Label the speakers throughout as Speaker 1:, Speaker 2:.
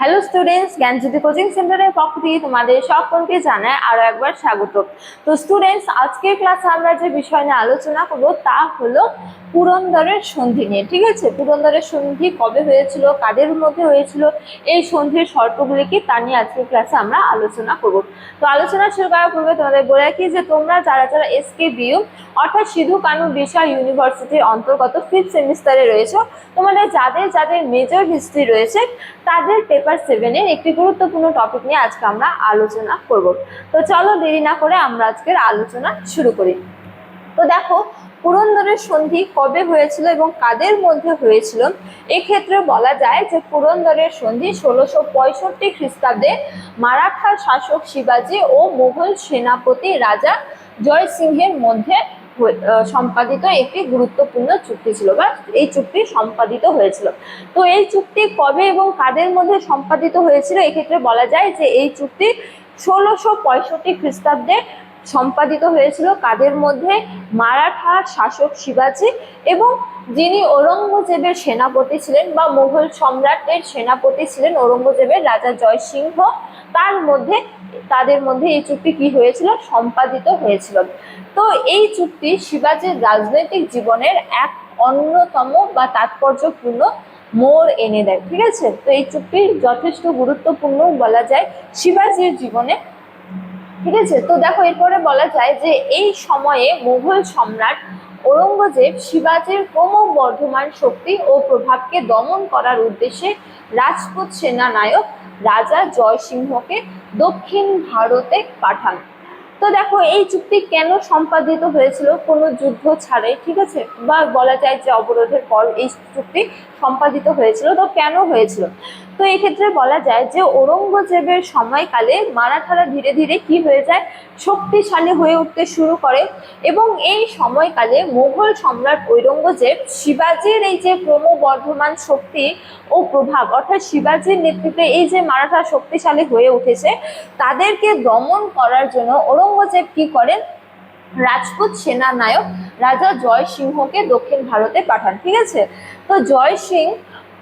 Speaker 1: Hello students জ্ঞানজ্যোতি coaching সেন্টারের পক্ষ থেকে তোমাদের সকলকে জানায় আরও একবার স্বাগত। তো স্টুডেন্টস আজকের ক্লাসে আমরা যে বিষয় নিয়ে আলোচনা করব তা হলো পুরন্দরের সন্ধি নিয়ে, ঠিক আছে? পুরন্দরের সন্ধি কবে হয়েছিল, কাদের মধ্যে হয়েছিল, এই সন্ধির শর্তগুলি কি তা নিয়ে আজকের ক্লাসে আমরা আলোচনা করব। তো আলোচনা শুরু করার পূর্বে তোমাদের বলে রাখি যে তোমরা যারা যারা এসকে বিউ অর্থাৎ সিধু কানু বিশাল ইউনিভার্সিটির অন্তর্গত ফিফথ সেমিস্টারে রয়েছে, তোমাদের যাদের যাদের মেজর হিস্ট্রি রয়েছে, তাদের পেপার সেভেনের একটি গুরুত্বপূর্ণ টপিক নিয়ে আজকে আমরা আলোচনা করব। তো চলো দেরি না করে আমরা আজকের আলোচনা শুরু করি। তো দেখো পুরন্দরের সন্ধি কবে হয়েছিল এবং কাদের মধ্যে হয়েছিল? এক্ষেত্রে বলা যায় যে পুরন্দরের সন্ধি ষোলোশো পঁয়ষট্টি খ্রিস্টাব্দে মারাঠা শাসক শিবাজী ও মুঘল সেনাপতি রাজা জয় সিংহের মধ্যে সম্পাদিত একটি গুরুত্বপূর্ণ চুক্তি ছিল বা এই চুক্তি সম্পাদিত হয়েছিল। তো এই চুক্তি কবে এবং কাদের মধ্যে সম্পাদিত হয়েছিল? এক্ষেত্রে বলা যায় যে এই চুক্তি ষোলোশো পঁয়ষট্টি খ্রিস্টাব্দে সম্পাদিত হয়েছিল। কাদের মধ্যে? মারাঠা শাসক শিবাজী এবং যিনি ঔরঙ্গজেবের সেনাপতি ছিলেন বা মুঘল সম্রাটের সেনাপতি ছিলেন ঔরঙ্গজেবের রাজা জয়সিংহ, তার মধ্যে তাদের মধ্যে এই চুক্তি কি হয়েছিল? সম্পাদিত হয়েছিল। তো এই চুক্তি শিবাজীর রাজনৈতিক জীবনের এক অন্যতম বা তাৎপর্যপূর্ণ মোড় এনে দেয়, ঠিক আছে? তো এই চুক্তি যথেষ্ট গুরুত্বপূর্ণ বলা যায় শিবাজীর জীবনে, ঠিক আছে? তো দেখো, এরপরে বলা যায় যে এই সময়ে মুঘল সম্রাট ঔরঙ্গজেব শিবাজীর ক্রমবর্ধমান শক্তি ও প্রভাবকে দমন করার উদ্দেশ্যে রাজপুত সেনানায়ক রাজা জয়সিংহকে দক্ষিণ ভারতে পাঠান। তো দেখো, এই চুক্তি কেন সম্পাদিত হয়েছিল? কোনো যুদ্ধ ছাড়াই, ঠিক আছে? বা বলা যায় যে অবরোধের পর এই চুক্তি সম্পাদিত হয়েছিল, তো কেন হয়েছিল? তো এই ক্ষেত্রে বলা যায় যে ঔরঙ্গজেবের সময়কালে মারাঠারা ধীরে ধীরে কি হয়ে যায়? শক্তিশালী হয়ে উঠতে শুরু করে এবং এই সময়কালে মুঘল সম্রাট ঔরঙ্গজেব শিবাজির এই যে ক্রমবর্ধমান শক্তি ও প্রভাব, অর্থাৎ শিবাজির নেতৃত্বে এই যে মারাঠা শক্তিশালী হয়ে উঠেছে, তাদেরকে দমন করার জন্য ঔরঙ্গজেব কি করেন? রাজপুত সেনানায়ক রাজা জয় সিংহকে দক্ষিণ ভারতে পাঠান, ঠিক আছে? তো জয় সিং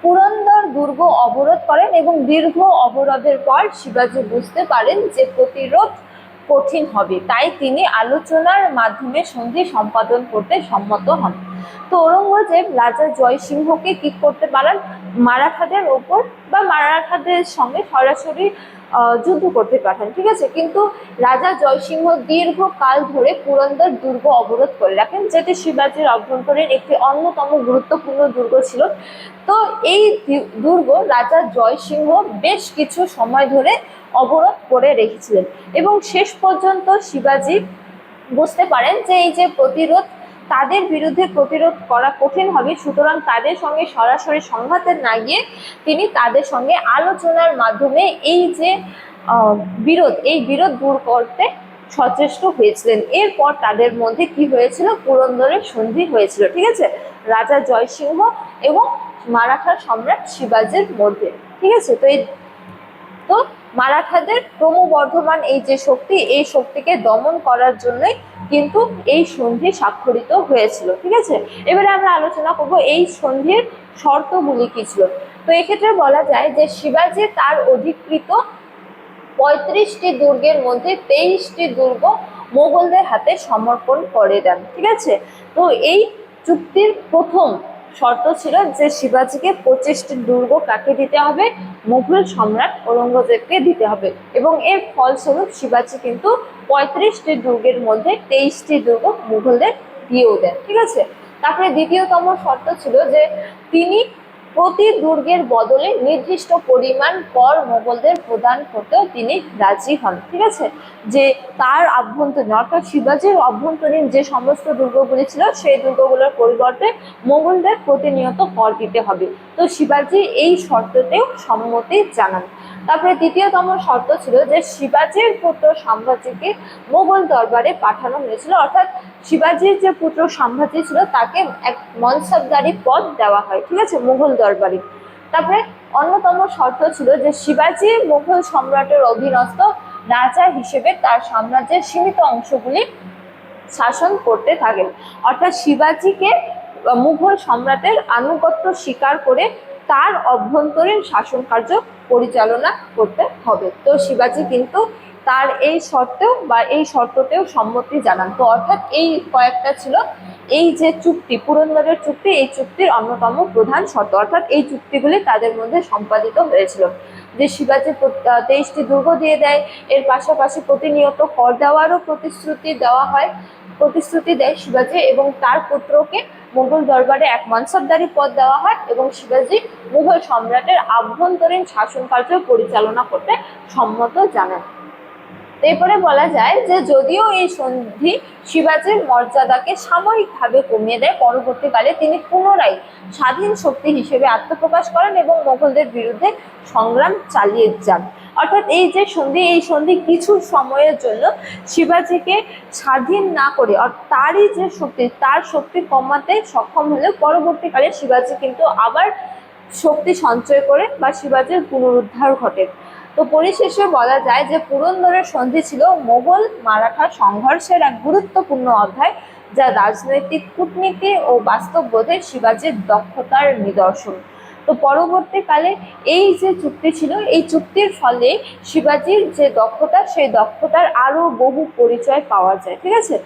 Speaker 1: পুরন্দর দুর্গ অবরোধ করেন এবং দীর্ঘ অবরোধের পর শিবাজি বুঝতে পারেন যে প্রতিরোধ কঠিন হবে, তাই তিনি আলোচনার মাধ্যমে সন্ধি সম্পাদন করতে সম্মত হন। তো ঔরঙ্গজেব রাজা জয়সিংহকে কি করতে পারেন? মারাঠাদের ওপর বা মারাঠাদের সঙ্গে সরাসরি যুদ্ধ করতে পাঠান, ঠিক আছে? কিন্তু রাজা জয়সিংহ দীর্ঘকাল ধরে পুরন্দর দুর্গ অবরোধ করে রাখেন যেটি শিবাজির অভ্যন্তরীণ একটি অন্যতম গুরুত্বপূর্ণ দুর্গ ছিল। তো এই দুর্গ রাজা জয়সিংহ বেশ কিছু সময় ধরে অবরোধ করে রেখেছিলেন এবং শেষ পর্যন্ত শিবাজি বুঝতে পারেন যে এই যে প্রতিরোধ তাদের বিরুদ্ধে প্রতিরোধ করা কঠিন হবে। সুতরাং তাদের সঙ্গে সরাসরি সংঘাতে না গিয়ে তিনি তাদের সঙ্গে আলোচনার মাধ্যমে এই যে বিরোধ, এই বিরোধ দূর করতে সচেষ্ট হয়েছিলেন। এরপর তাদের মধ্যে কি হয়েছিল? পুরন্দরের সন্ধি হয়েছিল, ঠিক আছে? রাজা জয়সিংহ এবং মারাঠা সম্রাট শিবাজির মধ্যে, ঠিক আছে? তো এই, তো মারাঠাদের ক্রমবর্ধমান এই যে শক্তি, এই শক্তিকে দমন করার জন্যই কিন্তু এই সন্ধি স্বাক্ষরিত হয়েছিল, ঠিক আছে? এবারে আমরা আলোচনা করব এই সন্ধির শর্তগুলি কি ছিল। তো এক্ষেত্রে বলা যায় যে শিবাজি তার অধিকৃত পঁয়ত্রিশটি দুর্গের মধ্যে তেইশটি দুর্গ মোগলদের হাতে সমর্পণ করে দেন, ঠিক আছে? তো এই চুক্তির প্রথম শর্ত ছিল যে শিবাজিকে পঁচিশটি দুর্গ কাকে দিতে হবে? মুঘল সম্রাট ঔরঙ্গজেবকে দিতে হবে। এবং এর ফলস্বরূপ শিবাজি কিন্তু পঁয়ত্রিশটি দুর্গের মধ্যে তেইশটি দুর্গ মুঘলদের দিয়েও দেন। ঠিক আছে? তারপরে দ্বিতীয়তম শর্ত ছিল যে তিনি প্রতি দুর্গের বদলে নির্দিষ্ট পরিমাণ কর মোগলদের প্রদান করতেও তিনি রাজি হন, ঠিক আছে? যে তার আভ্যন্তরীণ, অর্থাৎ শিবাজির অভ্যন্তরীণ যে সমস্ত দুর্গগুলি ছিল, সেই দুর্গগুলোর পরিবর্তে মোগলদের প্রতিনিয়ত কর দিতে হবে। তো শিবাজি এই শর্ততেও সম্মতি জানান। তারপরে তৃতীয়তম শর্ত ছিল যে শিবাজির পুত্র সাম্ভাজিকে মোগল দরবারে পাঠানো হয়েছিল। অর্থাৎ শিবাজির যে পুত্র সাম্ভাজি ছিল, তাকে এক মনসবদারি পদ দেওয়া হয়, ঠিক আছে? মুঘল দরবারে। তারপরে অন্যতম শর্ত ছিল যে শিবাজি মুঘল সম্রাটের অধীনস্থ রাজা হিসেবে তার সাম্রাজ্যের সীমিত অংশগুলি শাসন করতে থাকেন। অর্থাৎ শিবাজিকে মুঘল সম্রাটের আনুগত্য স্বীকার করে তার অভ্যন্তরীণ শাসন কার্য পরিচালনা করতে হবে। তো শিবাজি কিন্তু তার এই শর্তেও বা এই শর্ততেও সম্মতি জানান। তো অর্থাৎ এই কয়েকটা ছিল। এই যে চুক্তি পুরন্দরের চুক্তি, এই চুক্তির অন্যতম প্রধান শর্ত। অর্থাৎ এই চুক্তিগুলি তাদের মধ্যে সম্পাদিত হয়েছিল। যে শিবাজি তেইশটি দুর্গ দিয়ে দেয়, এর পাশাপাশি প্রতিনিয়ত কর দেওয়ারও প্রতিশ্রুতি দেওয়া হয়, প্রতিশ্রুতি দেয় শিবাজি এবং তার পুত্রকে মুঘল দরবারে এক মনসবদারি পদ দেওয়া হয় এবং শিবাজি মুঘল সম্রাটের আভ্যন্তরীণ শাসন কার্য পরিচালনা করতে সম্মত জানান। এরপরে বলা যায় যে যদিও এই সন্ধি শিবাজির মর্যাদাকে সাময়িকভাবে কমিয়ে দেয়, পরবর্তীকালে তিনি পুনরায় স্বাধীন শক্তি হিসেবে আত্মপ্রকাশ করেন এবং মোগলদের বিরুদ্ধে সংগ্রাম চালিয়ে যান। অর্থাৎ এই যে সন্ধি, এই সন্ধি কিছু সময়ের জন্য শিবাজিকে স্বাধীন না করে তারই যে শক্তি, তার শক্তি কমাতে সক্ষম হলেও পরবর্তীকালে শিবাজি কিন্তু আবার শক্তি সঞ্চয় করে বা শিবাজির পুনরুদ্ধার ঘটে। তো পরিশেষে বলা যায় যে পুরন্দরের সন্ধি ছিল মোগল মারাঠা সংঘর্ষের এক গুরুত্বপূর্ণ অধ্যায়, যা রাজনৈতিক কূটনীতি ও বাস্তববোধে শিবাজির দক্ষতার নিদর্শন। তো পরবর্তীকালে এই যে চুক্তি ছিল, এই চুক্তির ফলে শিবাজির যে দক্ষতা, সেই দক্ষতার আরও বহু পরিচয় পাওয়া যায়, ঠিক আছে?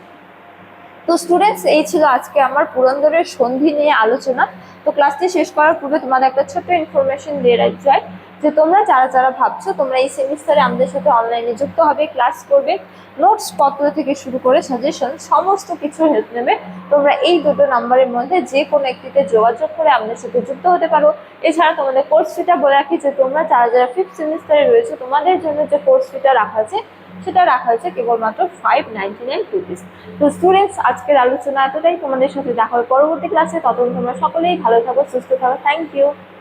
Speaker 1: তো স্টুডেন্টস এই ছিল আজকে আমার পুরন্দরের সন্ধি নিয়ে আলোচনা। তো ক্লাসটি শেষ করার পূর্বে তোমাদের একটা ছোট্ট ইনফরমেশন দিয়ে রাখতে চাই যে তোমরা যারা যারা ভাবছ, তোমরা এই সেমিস্টারে আমাদের সাথে অনলাইনে যুক্ত হবে ক্লাস করবে নোটস পত্র থেকে শুরু করে সাজেশন সমস্ত কিছু হেল্প নেবে। তোমরা এই দুটো নাম্বারের মধ্যে যে কোনো একটিতে যোগাযোগ করে আমাদের সাথে যুক্ত হতে পারো। এছাড়া তোমাদের কোর্স ফিটা বলে রাখি যে তোমরা যারা যারা ফিফথ সেমিস্টারে রয়েছে, তোমাদের জন্য যে কোর্স ফিটা রাখা আছে, সেটা রাখা হয়েছে কেবলমাত্র ফাইভ নাইনটি নাইন রুপিস তো স্টুডেন্টস আজকের আলোচনা এতটাই। তোমাদের সাথে দেখা হবে পরবর্তী ক্লাসে ততক্ষণ তোমরা সকলেই ভালো থাকো, সুস্থ থাকো। Thank you